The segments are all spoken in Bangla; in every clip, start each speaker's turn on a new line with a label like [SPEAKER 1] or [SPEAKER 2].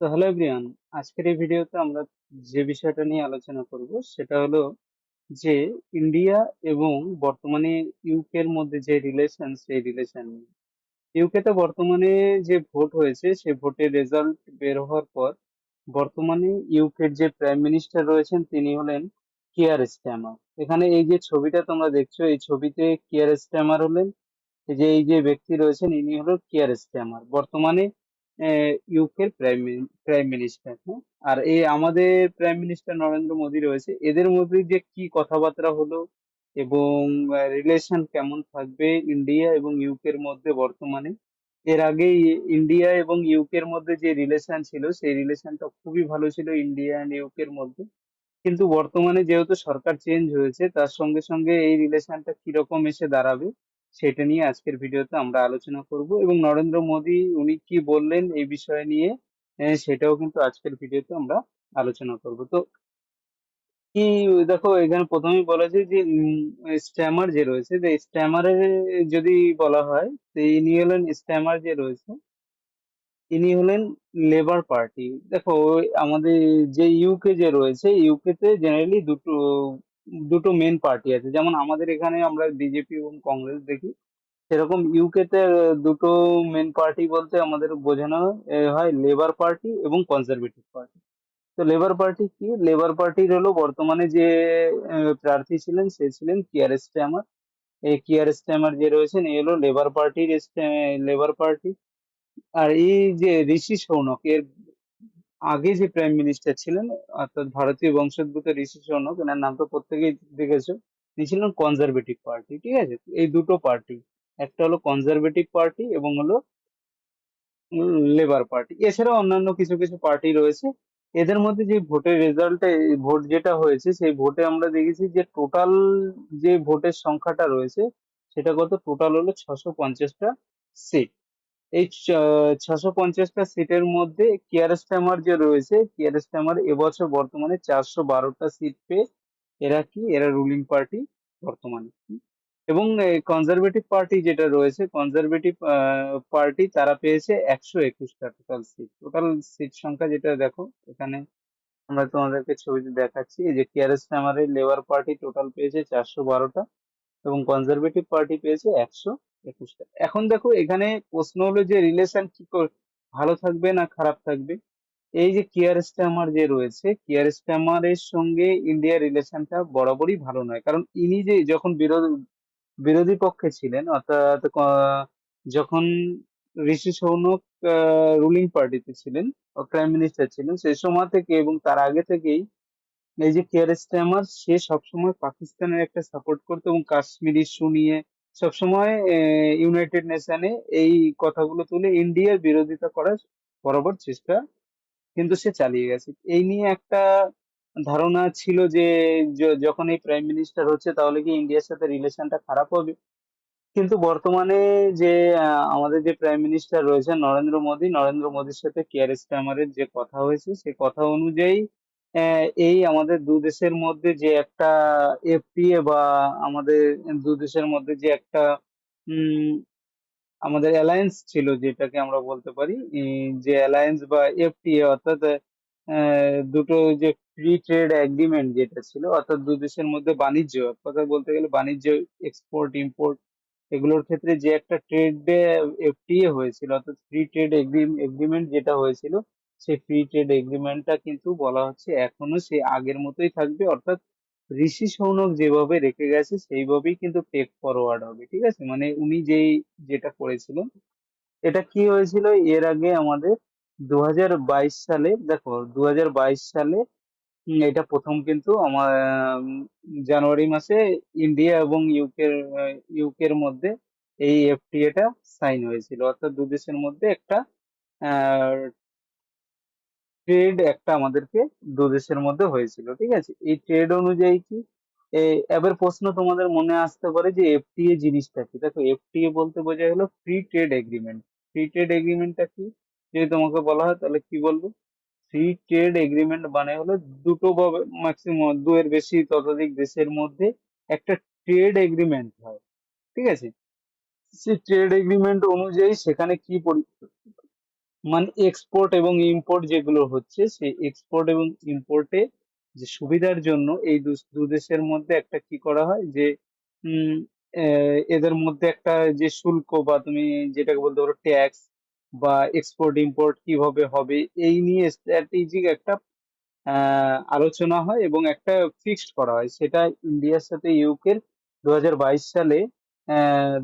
[SPEAKER 1] তো হ্যালো এভরিওয়ান, আজকের এই ভিডিওতে আমরা যে বিষয়টা নিয়ে আলোচনা করব সেটা হলো যে ইন্ডিয়া এবং বর্তমানে ইউকে এর মধ্যে যে রিলেশন সেই রিলেশন ইউকে তে বর্তমানে যে ভোট হয়েছে সেই ভোটের রেজাল্ট বের হওয়ার পর বর্তমানে ইউকের যে প্রাইম মিনিস্টার রয়েছেন, তিনি হলেন কিয়ার স্ট্যামার এখানে এই যে ছবিটা তোমরা দেখছ, এই ছবিতে কিয়ার স্ট্যামার হলেন। যে, এই যে ব্যক্তি রয়েছেন, ইনি হলো কিয়ার স্ট্যামার বর্তমানে ইউকের প্রাইম প্রাইম মিনিস্টার হ্যাঁ? আর এই আমাদের প্রাইম মিনিস্টার নরেন্দ্র মোদী রয়েছে, এদের মধ্যে যে কি কথাবার্তা হলো এবং রিলেশন কেমন থাকবে ইন্ডিয়া এবং ইউকের মধ্যে বর্তমানে? এর আগে ইন্ডিয়া এবং ইউকের মধ্যে যে রিলেশন ছিল, সেই রিলেশনটা খুবই ভালো ছিল ইন্ডিয়া এন্ড ইউকের মধ্যে। কিন্তু বর্তমানে যেহেতু সরকার চেঞ্জ হয়েছে, তার সঙ্গে সঙ্গে এই রিলেশনটা কীরকম এসে দাঁড়াবে সেটা নিয়ে আজকের ভিডিওতে আমরা আলোচনা করব এবং নরেন্দ্র মোদী উনি কি বললেন এই বিষয় নিয়ে সেটাও কিন্তু আজকের ভিডিওতে আমরা আলোচনা করব। তো কি, দেখো, এখানে প্রথমেই বলা যায় যে স্ট্যামার যে রয়েছে, যে স্ট্যামারের যদি বলা হয়, তো ইনি হলেন স্ট্যামার যে রয়েছে, ইনি হলেন লেবার পার্টি। দেখো আমাদের যে ইউকে যে রয়েছে ইউকে তে জেনারেলি দুটো দুটো মেন পার্টি আছে। যেমন আমাদের এখানে আমরা বিজেপি এবং কংগ্রেস দেখি, সেরকম ইউকে তে দুটো মেন পার্টি বলতে আমাদের বোঝানো হয় লেবার পার্টি এবং কনজারভেটিভ পার্টি তো লেবার পার্টি কি? লেবার পার্টির হলো বর্তমানে যে প্রার্থী ছিলেন, সে ছিলেন কিয়ার স্ট্যামার এই কিয়ার স্ট্যামার যে রয়েছেন এই হলো লেবার পার্টির লেবার পার্টি আর এই যে ঋষি সৌনক, এর আগে যে প্রাইম মিনিস্টার ছিলেন, অর্থাৎ ভারতীয় বংশোদ্ভূত ঋষি সৌনক এনার নাম তো প্রত্যেকেই দেখেছ, তিনি ছিলেন কনজারভেটিভ পার্টি ঠিক আছে? এই দুটো পার্টি একটা হলো কনজারভেটিভ পার্টি এবং হলো লেবার পার্টি এছাড়াও অন্যান্য কিছু কিছু পার্টি রয়েছে। এদের মধ্যে যে ভোটের রেজাল্টে ভোট যেটা হয়েছে, সেই ভোটে আমরা দেখেছি যে টোটাল যে ভোটের সংখ্যাটা রয়েছে, সেটা কত? টোটাল হলো ছশো পঞ্চাশটা সিট এই ছশো পঞ্চাশটা সিটের মধ্যে কিয়ার স্ট্যামার যে রয়েছে কিয়ার স্ট্যামার এবছর বর্তমানে চারশো বারোটা সিট পেয়ে এরা কি? এরা রুলিং পার্টি বর্তমানে। এবং কনজারভেটিভ পার্টি যেটা রয়েছে কনজারভেটিভ পার্টি তারা পেয়েছে একশো একুশটা টোটাল সিট টোটাল সিট সংখ্যা যেটা দেখো, এখানে আমরা তোমাদেরকে ছবিতে দেখাচ্ছি, এই যে কিয়ার স্ট্যামারের লেবার পার্টি টোটাল পেয়েছে চারশো বারোটা। এবং কনজারভেটিভ পার্টি পেয়েছে একশো একুশটা। এখন দেখো, এখানে প্রশ্ন হলো যে রিলেশন কি ভালো থাকবে না খারাপ থাকবে? এই যে কিয়ার স্ট্যামার যে রয়েছে কিয়ার স্ট্যামারের সঙ্গে ইন্ডিয়ার রিলেশনটা বরাবরই ভালো নয়। কারণ ইনি যে যখন বিরোধী বিরোধী পক্ষে ছিলেন, অর্থাৎ যখন ঋষি সৌনক রুলিং পার্টিতে ছিলেন প্রাইম মিনিস্টার ছিলেন সেই সময় থেকে এবং তার আগে থেকেই এই যে কেয়ার স্ট্যামার সে সবসময় পাকিস্তানের একটা সাপোর্ট করতো এবং কাশ্মীর ইস্যু নিয়ে সবসময় ইউনাইটেড নেশনে এই কথাগুলো তুলে ইন্ডিয়ার বিরোধিতা করার বরাবর চেষ্টা কিন্তু সে চালিয়ে গেছে। এই নিয়ে একটা ধারণা ছিল যে যখন এই প্রাইম মিনিস্টার হচ্ছে তাহলে কি ইন্ডিয়ার সাথে রিলেশনটা খারাপ হবে? কিন্তু বর্তমানে যে আমাদের যে প্রাইম মিনিস্টার রয়েছেন নরেন্দ্র মোদী, নরেন্দ্র মোদীর সাথে কেয়ার স্টামারের যে কথা হয়েছে, সে কথা অনুযায়ী এই আমাদের দু দেশের মধ্যে যে একটা এফটিএ বা আমাদের দু দেশের মধ্যে যে একটা আমাদের অ্যালায়েন্স ছিল যেটাকে আমরা বলতে পারি যে অ্যালায়েন্স বা এফটিএ অর্থাৎ দুটো যে ফ্রি ট্রেড এগ্রিমেন্ট যেটা ছিল, অর্থাৎ দু দেশের মধ্যে বাণিজ্য কথা বলতে গেলে বাণিজ্য এক্সপোর্ট ইম্পোর্ট এগুলোর ক্ষেত্রে যে একটা ট্রেড এফটিএ হয়েছিল, অর্থাৎ ফ্রি ট্রেড এগ্রিমেন্ট যেটা হয়েছিল সেই ফ্রি ট্রেড এগ্রিমেন্টটা কিন্তু বলা হচ্ছে এখনও সেই আগের মতোই থাকবে, অর্থাৎ ঋষি সৌনক যেভাবে রেখে গেছে সেইভাবেই কিন্তু টেক ফরওয়ার্ড হবে, ঠিক আছে? মানে উনি যেই, যেটা করেছিলেন, এটা কি হয়েছিল? এর আগে আমাদের দু হাজার বাইশ সালে, দেখো দু হাজার বাইশ সালে এটা প্রথম কিন্তু আমার জানুয়ারি মাসে ইন্ডিয়া এবং ইউকের ইউকের মধ্যে এই এফটিএ টা সাইন হয়েছিল। অর্থাৎ দু দেশের মধ্যে একটা ট্রেড একটা আমাদেরকে দু দেশের মধ্যে হয়েছিল, ঠিক আছে? এই ট্রেড অনুযায়ী কি? এবার প্রশ্ন তোমাদের মনে আসতে পারে যে এফটিএ জিনিসটা কি? দেখো এফটিএ বলতে বোঝা গেলো free trade agreement free trade এগ্রিমেন্টটা কি? যদি তোমাকে বলা হয় তাহলে কি বলব? ফ্রি ট্রেড এগ্রিমেন্ট মানে হলো দুটো বা ম্যাক্সিমাম দুয়ের বেশি ততোধিক দেশের মধ্যে একটা ট্রেড এগ্রিমেন্ট হয়, ঠিক আছে? সেই ট্রেড এগ্রিমেন্ট অনুযায়ী সেখানে কি মানে এক্সপোর্ট এবং ইম্পোর্ট যেগুলো হচ্ছে, সেই এক্সপোর্ট এবং ইম্পোর্টে যে সুবিধার জন্য এই দু- দেশের মধ্যে একটা কি করা হয় যে এদের মধ্যে একটা যে শুল্ক বা তুমি যেটাকে বলতে পারো ট্যাক্স বা এক্সপোর্ট ইম্পোর্ট কীভাবে হবে, এই নিয়ে স্ট্র্যাটেজিক একটা আলোচনা হয় এবং একটা ফিক্সড করা হয়। সেটা ইন্ডিয়ার সাথে ইউকের দু হাজার বাইশ সালে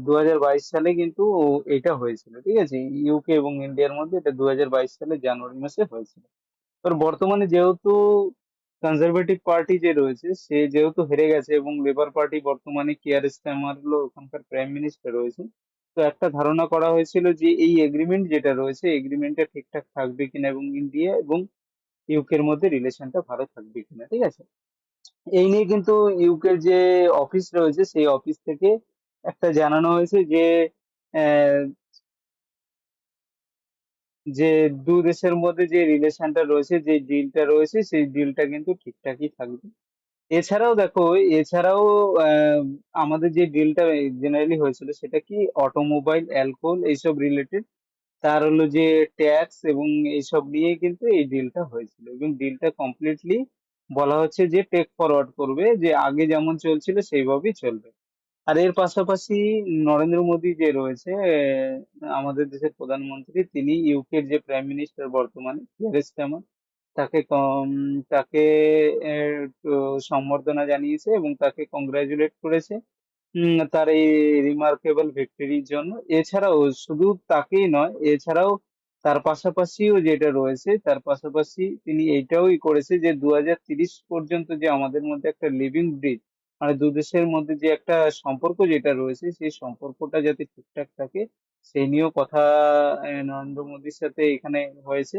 [SPEAKER 1] দু হাজার বাইশ সালে কিন্তু এটা হয়েছিল, ঠিক আছে? ইউকে এবং ইন্ডিয়ার মধ্যে এটা দু হাজার বাইশ সালে জানুয়ারি মাসে হয়েছিল। এবার বর্তমানে যেহেতু কনজারভেটিভ পার্টি যে রয়েছে, সে যেহেতু হেরে গেছে এবং লেবার পার্টি বর্তমানে কেয়ার স্ট্যামার হলো ওখানকার প্রাইম মিনিস্টার রয়েছে, তো একটা ধারণা করা হয়েছিল যে এই এগ্রিমেন্ট যেটা রয়েছে এগ্রিমেন্টটা ঠিকঠাক থাকবে কিনা এবং ইন্ডিয়া এবং ইউকের মধ্যে রিলেশনটা ভালো থাকবে কিনা, ঠিক আছে? এই নিয়ে কিন্তু ইউকের যে অফিস রয়েছে, সেই অফিস থেকে একটা জানানো হয়েছে যে যে দু দেশের মধ্যে যে রিলেশনটা রয়েছে, যে ডিলটা রয়েছে, সেই ডিলটা কিন্তু ঠিকঠাকই থাকবে। এছাড়াও দেখো, এছাড়াও আমাদের যে ডিলটা জেনারেলি হয়েছিল সেটা কি? অটোমোবাইল অ্যালকোহল এইসব রিলেটেড তার হলো যে ট্যাক্স এবং এইসব নিয়ে কিন্তু এই ডিলটা হয়েছিল। এবং ডিলটা কমপ্লিটলি বলা হচ্ছে যে টেক ফরওয়ার্ড করবে, যে আগে যেমন চলছিল সেইভাবেই চলবে। আর এর পাশাপাশি নরেন্দ্র মোদী যে রয়েছে আমাদের দেশের প্রধানমন্ত্রী, তিনি ইউকের যে প্রাইম মিনিস্টার বর্তমানে তাকে তাকে সম্বর্ধনা জানিয়েছে এবং তাকে কংগ্রাচুলেট করেছে তার এই রিমার্কেবল ভিক্টরির জন্য। এছাড়াও শুধু তাকেই নয়, এছাড়াও তার পাশাপাশিও যেটা রয়েছে, তার পাশাপাশি তিনি এইটাওই করেছে যে দু পর্যন্ত যে আমাদের মধ্যে একটা লিভিং ব্রিজ মানে দু দেশের মধ্যে যে একটা সম্পর্ক যেটা রয়েছে, সেই সম্পর্কটা যাতে ঠিকঠাক থাকে, সেই নিয়েও কথা নরেন্দ্র মোদীর সাথে এখানে হয়েছে।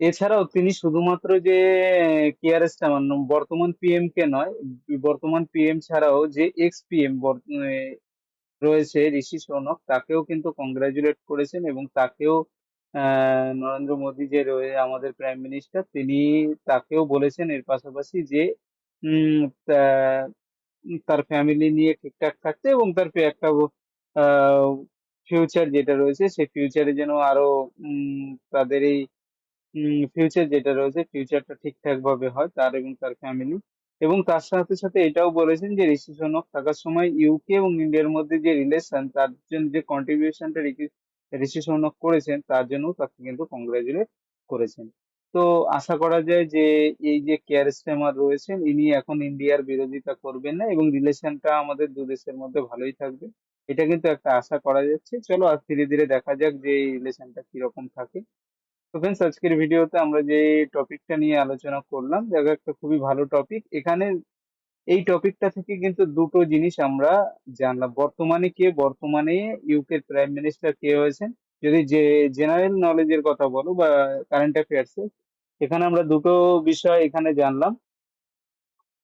[SPEAKER 1] এছাড়াও তিনি শুধুমাত্র যে কেয়ার স্টারমার বর্তমান পিএম কে নয়, বর্তমান পিএম ছাড়াও যে এক্স পিএম রয়েছে ঋষি সোনক, তাকেও কিন্তু কংগ্রাচুলেট করেছেন এবং তাকেও নরেন্দ্র মোদী যে রয়ে, আমাদের প্রাইম মিনিস্টার তিনি তাকেও বলেছেন এর পাশাপাশি যে তার ফ্যামিলি নিয়ে ঠিকঠাক থাকতে এবং তার একটা ফিউচার যেটা রয়েছে, সেই ফিউচারে যেন আরও তাদের এই ফিউচার যেটা রয়েছে ফিউচারটা ঠিকঠাক ভাবে হয় তার এবং তার ফ্যামিলি এবং তার সাথে সাথে এটাও বলেছেন যে ঋষি সুনক থাকার সময় ইউকে এবং ইন্ডিয়ার মধ্যে যে রিলেশন তার জন্য যে কন্ট্রিবিউশনটা ঋষি সুনক করেছেন, তার জন্য তাকে কিন্তু কংগ্রাচুলেট করেছেন। তো আশা করা যায় যে এই যে কেয়ার স্টেমার রয়েছেন, ইনি এখন ইন্ডিয়ার বিরোধিতা করবেন না এবং রিলেশনটা আমাদের দু দেশের মধ্যে ভালোই থাকবে। এটা কিন্তু একটা আশা করা যাচ্ছে। চলো আর ধীরে ধীরে দেখা যাক যে এই রিলেশনটা কীরকম থাকে। তো ফ্রেন্ডস আজকের ভিডিওতে আমরা যে টপিকটা নিয়ে আলোচনা করলাম দেখো একটা খুবই ভালো টপিক এখানে এই টপিকটা থেকে কিন্তু দুটো জিনিস আমরা জানলাম। বর্তমানে কে, বর্তমানে ইউকের প্রাইম মিনিস্টার কে হয়েছেন? যদি যে জেনারেল নলেজের কথা বলো বা কারেন্ট অ্যাফেয়ার্স এখানে আমরা দুটো বিষয় এখানে জানলাম।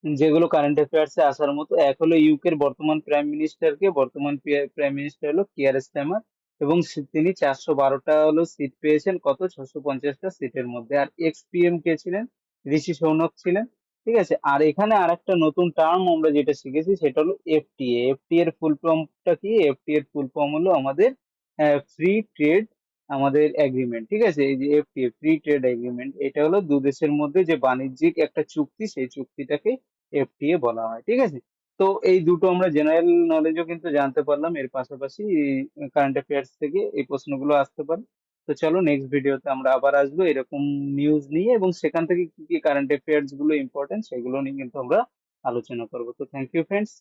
[SPEAKER 1] যেগুলো কারেন্ট অ্যাফেয়ার্সে আসার মতো, এক হলো ইউকের বর্তমান প্রাইম মিনিস্টারকে বর্তমান প্রাইম মিনিস্টার হলো কিয়ার স্টারমার এবং তিনি চারশো বারোটা হলো সিট পেয়েছেন, কত? ছশো পঞ্চাশটা সিটের মধ্যে। আর এক্স পিএম কে ছিলেন? ঋষি সৌনক ছিলেন, ঠিক আছে? আর এখানে আরেকটা নতুন টার্ম আমরা যেটা শিখেছি, সেটা হলো এফটিএ এফটিএ এর ফুল ফর্মটা কি? এফটিএ এর ফুল ফর্ম হলো আমাদের ফ্রি ট্রেড আমাদের এগ্রিমেন্ট ঠিক আছে? এই যে এফটিএ ফ্রি ট্রেড এগ্রিমেন্ট এটা হলো দু দেশের মধ্যে যে বাণিজ্যিক একটা চুক্তি, সেই চুক্তিটাকে এফটিএ বলা হয়, ঠিক আছে? তো এই দুটো আমরা জেনারেল নলেজও কিন্তু জানতে পারলাম, এর পাশাপাশি কারেন্ট অ্যাফেয়ার্স থেকে এই প্রশ্নগুলো আসতে পারে। তো চলো নেক্সট ভিডিওতে আমরা আবার আসব, এরকম নিউজ নিয়ে এবং সেখান থেকে কি কি কারেন্ট অ্যাফেয়ার্সগুলো ইম্পর্টেন্ট সেগুলো নিয়ে কিন্তু আমরা আলোচনা করব। তো থ্যাংক ইউ ফ্রেন্ডস